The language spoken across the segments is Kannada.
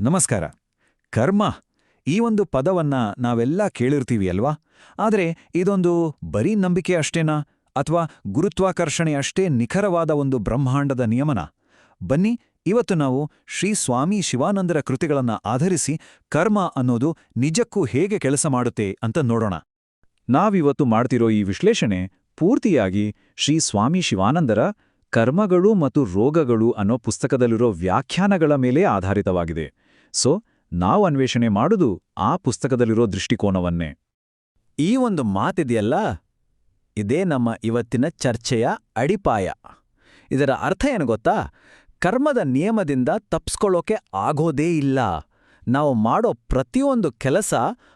ನಮಸ್ಕಾರ. ಕರ್ಮ, ಈ ಒಂದು ಪದವನ್ನ ನಾವೆಲ್ಲ ಕೇಳಿರ್ತೀವಿ ಅಲ್ವಾ? ಆದರೆ ಇದೊಂದು ಬರೀ ನಂಬಿಕೆ ಅಷ್ಟೇನಾ? ಅಥವಾ ಗುರುತ್ವಾಕರ್ಷಣೆ ಅಷ್ಟೇ ನಿಖರವಾದ ಒಂದು ಬ್ರಹ್ಮಾಂಡದ ನಿಯಮನ? ಬನ್ನಿ, ಇವತ್ತು ನಾವು ಶ್ರೀ ಸ್ವಾಮಿ ಶಿವಾನಂದರ ಕೃತಿಗಳನ್ನ ಆಧರಿಸಿ ಕರ್ಮ ಅನ್ನೋದು ನಿಜಕ್ಕೂ ಹೇಗೆ ಕೆಲಸ ಮಾಡುತ್ತೆ ಅಂತ ನೋಡೋಣ. ನಾವಿವತ್ತು ಮಾಡ್ತಿರೋ ಈ ವಿಶ್ಲೇಷಣೆ ಪೂರ್ತಿಯಾಗಿ ಶ್ರೀ ಸ್ವಾಮಿ ಶಿವಾನಂದರ ಕರ್ಮಗಳು ಮತ್ತು ರೋಗಗಳು ಅನ್ನೋ ಪುಸ್ತಕದಲ್ಲಿರೋ ವ್ಯಾಖ್ಯಾನಗಳ ಮೇಲೆ ಆಧಾರಿತವಾಗಿದೆ. ಸೊ, ನಾವು ಅನ್ವೇಷಣೆ ಮಾಡುದು ಆ ಪುಸ್ತಕದಲ್ಲಿರೋ ದೃಷ್ಟಿಕೋನವನ್ನೇ. ಈ ಒಂದು ಮಾತಿದೆಯಲ್ಲ, ಇದೇ ನಮ್ಮ ಇವತ್ತಿನ ಚರ್ಚೆಯ ಅಡಿಪಾಯ. ಇದರ ಅರ್ಥ ಏನು ಗೊತ್ತಾ? ಕರ್ಮದ ನಿಯಮದಿಂದ ತಪ್ಸ್ಕೊಳ್ಳೋಕೆ ಆಗೋದೇ ಇಲ್ಲ. ನಾವು ಮಾಡೋ ಪ್ರತಿಯೊಂದು ಕೆಲಸ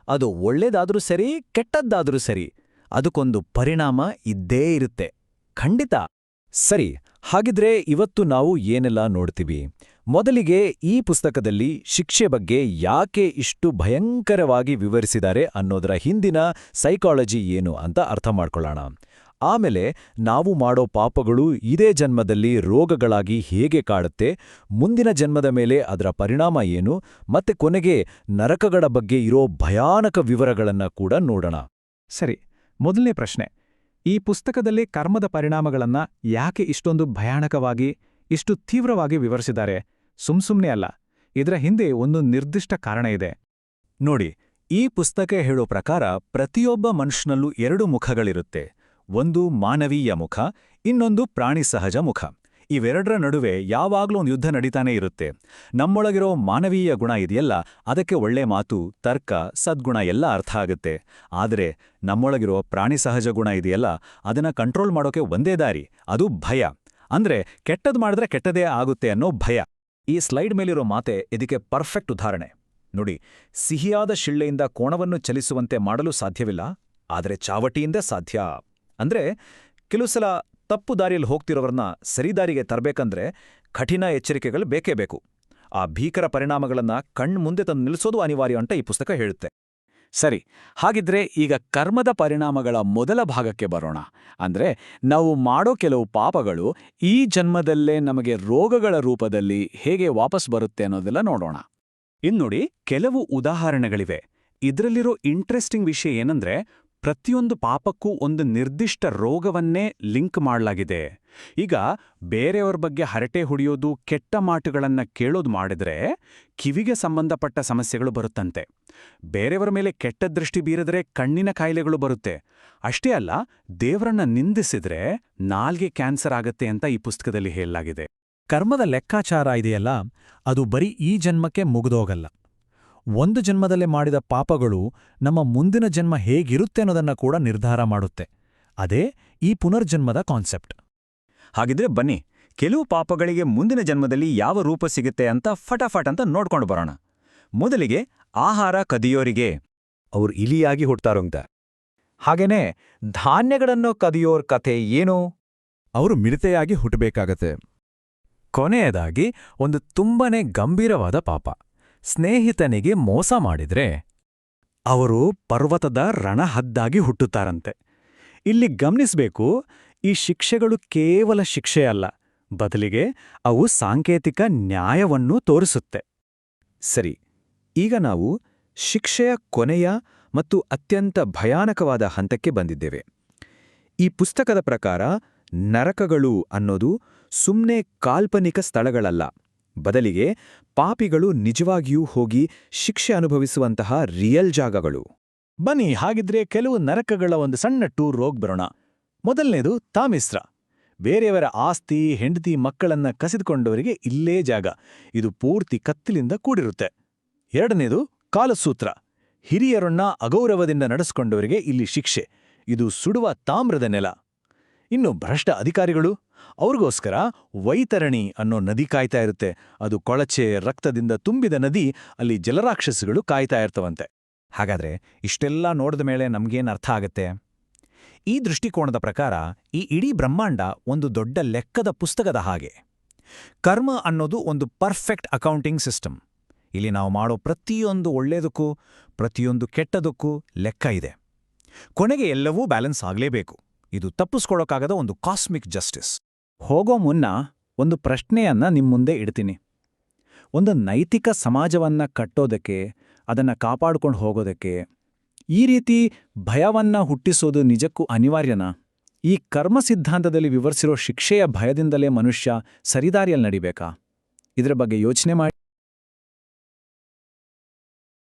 ಅದು ಒಳ್ಳೇದಾದರೂ ಸರಿ, ಕೆಟ್ಟದ್ದಾದರೂ ಸರಿ, ಅದಕ್ಕೊಂದು ಪರಿಣಾಮ ಇದ್ದೇ ಇರುತ್ತೆ. ಖಂಡಿತ. ಸರಿ, ಹಾಗಿದ್ರೆ ಇವತ್ತು ನಾವು ಏನೆಲ್ಲ ನೋಡ್ತೀವಿ? ಮೊದಲಿಗೆ ಈ ಪುಸ್ತಕದಲ್ಲಿ ಶಿಕ್ಷೆ ಬಗ್ಗೆ ಯಾಕೆ ಇಷ್ಟು ಭಯಂಕರವಾಗಿ ವಿವರಿಸಿದ್ದಾರೆ ಅನ್ನೋದರ ಹಿಂದಿನ ಸೈಕಾಲಜಿ ಏನು ಅಂತ ಅರ್ಥ ಮಾಡ್ಕೊಳ್ಳೋಣ. ಆಮೇಲೆ ನಾವು ಮಾಡೋ ಪಾಪಗಳು ಇದೇ ಜನ್ಮದಲ್ಲಿ ರೋಗಗಳಾಗಿ ಹೇಗೆ ಕಾಡುತ್ತೆ, ಮುಂದಿನ ಜನ್ಮದ ಮೇಲೆ ಅದರ ಪರಿಣಾಮ ಏನು, ಮತ್ತೆ ಕೊನೆಗೆ ನರಕಗಳ ಬಗ್ಗೆ ಇರೋ ಭಯಾನಕ ವಿವರಗಳನ್ನ ಕೂಡ ನೋಡೋಣ. ಸರಿ, ಮೊದಲನೇ ಪ್ರಶ್ನೆ. ಈ ಪುಸ್ತಕದಲ್ಲಿ ಕರ್ಮದ ಪರಿಣಾಮಗಳನ್ನ ಯಾಕೆ ಇಷ್ಟೊಂದು ಭಯಾನಕವಾಗಿ, ಇಷ್ಟು ತೀವ್ರವಾಗಿ ವಿವರಿಸಿದ್ದಾರೆ? ಸುಮ್ಸುಮ್ನೆ ಅಲ್ಲ, ಇದರ ಹಿಂದೆ ಒಂದು ನಿರ್ದಿಷ್ಟ ಕಾರಣ ಇದೆ. ನೋಡಿ, ಈ ಪುಸ್ತಕ ಹೇಳೋ ಪ್ರಕಾರ ಪ್ರತಿಯೊಬ್ಬ ಮನುಷ್ಯನಲ್ಲೂ ಎರಡು ಮುಖಗಳಿರುತ್ತೆ. ಒಂದು ಮಾನವೀಯ ಮುಖ, ಇನ್ನೊಂದು ಪ್ರಾಣಿ ಸಹಜ ಮುಖ. ಇವೆರಡರ ನಡುವೆ ಯಾವಾಗ್ಲೂ ಒಂದು ಯುದ್ಧ ನಡೀತಾನೇ ಇರುತ್ತೆ. ನಮ್ಮೊಳಗಿರೋ ಮಾನವೀಯ ಗುಣ ಇದೆಯಲ್ಲ, ಅದಕ್ಕೆ ಒಳ್ಳೆ ಮಾತು, ತರ್ಕ, ಸದ್ಗುಣ ಎಲ್ಲ ಅರ್ಥ ಆಗುತ್ತೆ. ಆದರೆ ನಮ್ಮೊಳಗಿರೋ ಪ್ರಾಣಿ ಸಹಜ ಗುಣ ಇದೆಯಲ್ಲ, ಅದನ್ನ ಕಂಟ್ರೋಲ್ ಮಾಡೋಕೆ ಒಂದೇ ದಾರಿ, ಅದು ಭಯ. ಅಂದ್ರೆ ಕೆಟ್ಟದ್ ಮಾಡಿದ್ರೆ ಕೆಟ್ಟದೇ ಆಗುತ್ತೆ ಅನ್ನೋ ಭಯ. ಈ ಸ್ಲೈಡ್ ಮೇಲಿರೋ ಮಾತೆ ಇದಕ್ಕೆ ಪರ್ಫೆಕ್ಟ್ ಉದಾಹರಣೆ. ನೋಡಿ, ಸಿಹಿಯಾದ ಶಿಳ್ಳೆಯಿಂದ ಕೋಣವನ್ನು ಚಲಿಸುವಂತೆ ಮಾಡಲು ಸಾಧ್ಯವಿಲ್ಲ, ಆದರೆ ಚಾವಟಿಯಿಂದ ಸಾಧ್ಯ. ಅಂದ್ರೆ, ಕೆಲವು ಸಲ ತಪ್ಪು ದಾರಿಯಲ್ಲಿ ಹೋಗ್ತಿರೋವ್ರನ್ನ ಸರಿದಾರಿಗೆ ತರಬೇಕಂದ್ರೆ ಕಠಿಣ ಎಚ್ಚರಿಕೆಗಳು ಬೇಕೇ ಬೇಕು. ಆ ಭೀಕರ ಪರಿಣಾಮಗಳನ್ನ ಕಣ್ಮುಂದೆ ತಂದು ನಿಲ್ಲಿಸೋದು ಅನಿವಾರ್ಯ ಅಂತ ಈ ಪುಸ್ತಕ ಹೇಳುತ್ತೆ. ಸರಿ, ಹಾಗಿದ್ರೆ ಈಗ ಕರ್ಮದ ಪರಿಣಾಮಗಳ ಮೊದಲ ಭಾಗಕ್ಕೆ ಬರೋಣ. ಅಂದ್ರೆ ನಾವು ಮಾಡೋ ಕೆಲವು ಪಾಪಗಳು ಈ ಜನ್ಮದಲ್ಲೇ ನಮಗೆ ರೋಗಗಳ ರೂಪದಲ್ಲಿ ಹೇಗೆ ವಾಪಸ್ ಬರುತ್ತೆ ಅನ್ನೋದೆಲ್ಲ ನೋಡೋಣ. ಇನ್ನೋಡಿ ಕೆಲವು ಉದಾಹರಣೆಗಳಿವೆ. ಇದರಲ್ಲಿರೋ ಇಂಟ್ರೆಸ್ಟಿಂಗ್ ವಿಷಯ ಏನಂದ್ರೆ ಪ್ರತಿಯೊಂದು ಪಾಪಕ್ಕೂ ಒಂದು ನಿರ್ದಿಷ್ಟ ರೋಗವನ್ನೇ ಲಿಂಕ್ ಮಾಡಲಾಗಿದೆ. ಈಗ ಬೇರೆಯವ್ರ ಬಗ್ಗೆ ಹರಟೆ ಹೊಡೆಯೋದು, ಕೆಟ್ಟ ಮಾಟುಗಳನ್ನು ಕೇಳೋದು ಮಾಡಿದ್ರೆ ಕಿವಿಗೆ ಸಂಬಂಧಪಟ್ಟ ಸಮಸ್ಯೆಗಳು ಬರುತ್ತಂತೆ. ಬೇರೆಯವರ ಮೇಲೆ ಕೆಟ್ಟ ದೃಷ್ಟಿ ಬೀರಿದ್ರೆ ಕಣ್ಣಿನ ಕಾಯಿಲೆಗಳು ಬರುತ್ತೆ. ಅಷ್ಟೇ ಅಲ್ಲ, ದೇವರನ್ನ ನಿಂದಿಸಿದ್ರೆ ನಾಲ್ಗೆ ಕ್ಯಾನ್ಸರ್ ಆಗತ್ತೆ ಅಂತ ಈ ಪುಸ್ತಕದಲ್ಲಿ ಹೇಳಲಾಗಿದೆ. ಕರ್ಮದ ಲೆಕ್ಕಾಚಾರ ಇದೆಯಲ್ಲ, ಅದು ಬರೀ ಈ ಜನ್ಮಕ್ಕೆ ಮುಗಿದೋಗಲ್ಲ. ಒಂದು ಜನ್ಮದಲ್ಲೇ ಮಾಡಿದ ಪಾಪಗಳು ನಮ್ಮ ಮುಂದಿನ ಜನ್ಮ ಹೇಗಿರುತ್ತೆ ಅನ್ನೋದನ್ನ ಕೂಡ ನಿರ್ಧಾರ ಮಾಡುತ್ತೆ. ಅದೇ ಈ ಪುನರ್ಜನ್ಮದ ಕಾನ್ಸೆಪ್ಟ್. ಹಾಗಿದ್ರೆ ಬನ್ನಿ, ಕೆಲವು ಪಾಪಗಳಿಗೆ ಮುಂದಿನ ಜನ್ಮದಲ್ಲಿ ಯಾವ ರೂಪ ಸಿಗುತ್ತೆ ಅಂತ ಫಟಾಫಟ್ ಅಂತ ನೋಡ್ಕೊಂಡು ಬರೋಣ. ಮೊದಲಿಗೆ ಆಹಾರ ಕದಿಯೋರಿಗೆ. ಅವ್ರು ಇಲಿಯಾಗಿ ಹುಟ್ಟಾರೋಂತ ಹಾಗೇನೇ ಧಾನ್ಯಗಳನ್ನು ಕದಿಯೋರ್ ಕಥೆ ಏನು? ಅವರು ಮಿಡತೆಯಾಗಿ ಹುಟ್ಟಬೇಕಾಗತ್ತೆ ಕೊನೆಯದಾಗಿ ಒಂದು ತುಂಬನೇ ಗಂಭೀರವಾದ ಪಾಪ. ಸ್ನೇಹಿತನಿಗೆ ಮೋಸ ಮಾಡಿದ್ರೆ ಅವರು ಪರ್ವತದ ರಣಹದ್ದಾಗಿ ಹುಟ್ಟುತ್ತಾರಂತೆ. ಇಲ್ಲಿ ಗಮನಿಸಬೇಕು, ಈ ಶಿಕ್ಷೆಗಳು ಕೇವಲ ಶಿಕ್ಷೆಯಲ್ಲ ಬದಲಿಗೆ ಅವು ಸಾಂಕೇತಿಕ ನ್ಯಾಯವನ್ನೂ ತೋರಿಸುತ್ತೆ. ಸರಿ, ಈಗ ನಾವು ಶಿಕ್ಷೆಯ ಕೊನೆಯ ಮತ್ತು ಅತ್ಯಂತ ಭಯಾನಕವಾದ ಹಂತಕ್ಕೆ ಬಂದಿದ್ದೇವೆ. ಈ ಪುಸ್ತಕದ ಪ್ರಕಾರ ನರಕಗಳು ಅನ್ನೋದು ಸುಮ್ನೆ ಕಾಲ್ಪನಿಕ ಸ್ಥಳಗಳಲ್ಲ. ಬದಲಿಗೆ ಪಾಪಿಗಳು ನಿಜವಾಗಿಯೂ ಹೋಗಿ ಶಿಕ್ಷೆ ಅನುಭವಿಸುವಂತಹ ರಿಯಲ್ ಜಾಗಗಳು. ಬನ್ನಿ, ಹಾಗಿದ್ರೆ ಕೆಲವು ನರಕಗಳ ಒಂದು ಸಣ್ಣ ಟೂರ್ ಹೋಗ್ ಬರೋಣ. ಮೊದಲನೇದು ತಾಮಿಸ್ರ. ಬೇರೆಯವರ ಆಸ್ತಿ, ಹೆಂಡತಿ ಮಕ್ಕಳನ್ನ ಕಸಿದುಕೊಂಡವರಿಗೆ ಇಲ್ಲೇ ಜಾಗ. ಇದು ಪೂರ್ತಿ ಕತ್ತಲಿಂದ ಕೂಡಿರುತ್ತೆ. ಎರಡನೇದು ಕಾಲಸೂತ್ರ. ಹಿರಿಯರನ್ನ ಅಗೌರವದಿಂದ ನಡೆಸಿಕೊಂಡವರಿಗೆ ಇಲ್ಲಿ ಶಿಕ್ಷೆ. ಇದು ಸುಡುವ ತಾಮ್ರದ ನೆಲ. ಇನ್ನು ಭ್ರಷ್ಟ ಅಧಿಕಾರಿಗಳು? ಅವ್ರಿಗೋಸ್ಕರ ವೈತರಣಿ ಅನ್ನೋ ನದಿ ಕಾಯ್ತಾ ಇರುತ್ತೆ. ಅದು ಕೊಳಚೆ, ರಕ್ತದಿಂದ ತುಂಬಿದ ನದಿ, ಅಲ್ಲಿ ಜಲರಾಕ್ಷಸಗಳು ಕಾಯ್ತಾ ಇರ್ತವಂತೆ. ಹಾಗಾದ್ರೆ ಇಷ್ಟೆಲ್ಲ ನೋಡಿದ ಮೇಲೆ ನಮಗೇನು ಅರ್ಥ ಆಗತ್ತೆ? ಈ ದೃಷ್ಟಿಕೋನದ ಪ್ರಕಾರ ಈ ಇಡೀ ಬ್ರಹ್ಮಾಂಡ ಒಂದು ದೊಡ್ಡ ಲೆಕ್ಕದ ಪುಸ್ತಕದ ಹಾಗೆ. ಕರ್ಮ ಅನ್ನೋದು ಒಂದು ಪರ್ಫೆಕ್ಟ್ ಅಕೌಂಟಿಂಗ್ ಸಿಸ್ಟಮ್. ಇಲ್ಲಿ ನಾವು ಮಾಡೋ ಪ್ರತಿಯೊಂದು ಒಳ್ಳೆಯದಕ್ಕೂ ಪ್ರತಿಯೊಂದು ಕೆಟ್ಟದಕ್ಕೂ ಲೆಕ್ಕ ಇದೆ. ಕೊನೆಗೆ ಎಲ್ಲವೂ ಬ್ಯಾಲೆನ್ಸ್ ಆಗಲೇಬೇಕು. ಇದು ತಪ್ಪಿಸ್ಕೊಳ್ಳೋಕ್ಕಾಗದ ಒಂದು ಕಾಸ್ಮಿಕ್ ಜಸ್ಟಿಸ್. ಹೋಗೋ ಮುನ್ನ ಒಂದು ಪ್ರಶ್ನೆಯನ್ನ ನಿಮ್ಮ ಮುಂದೆ ಇಡ್ತೀನಿ. ಒಂದು ನೈತಿಕ ಸಮಾಜವನ್ನ ಕಟ್ಟೋದಕ್ಕೆ, ಅದನ್ನ ಕಾಪಾಡ್ಕೊಂಡು ಹೋಗೋದಕ್ಕೆ, ಈ ರೀತಿ ಭಯವನ್ನ ಹುಟ್ಟಿಸೋದು ನಿಜಕ್ಕೂ ಅನಿವಾರ್ಯನಾ? ಈ ಕರ್ಮ ಸಿದ್ಧಾಂತದಲ್ಲಿ ವಿವರಿಸಿರೋ ಶಿಕ್ಷೆಯ ಭಯದಿಂದಲೇ ಮನುಷ್ಯ ಸರಿದಾರಿಯಲ್ಲಿ ನಡಿಬೇಕಾ? ಇದರ ಬಗ್ಗೆ ಯೋಚನೆ ಮಾಡಿ.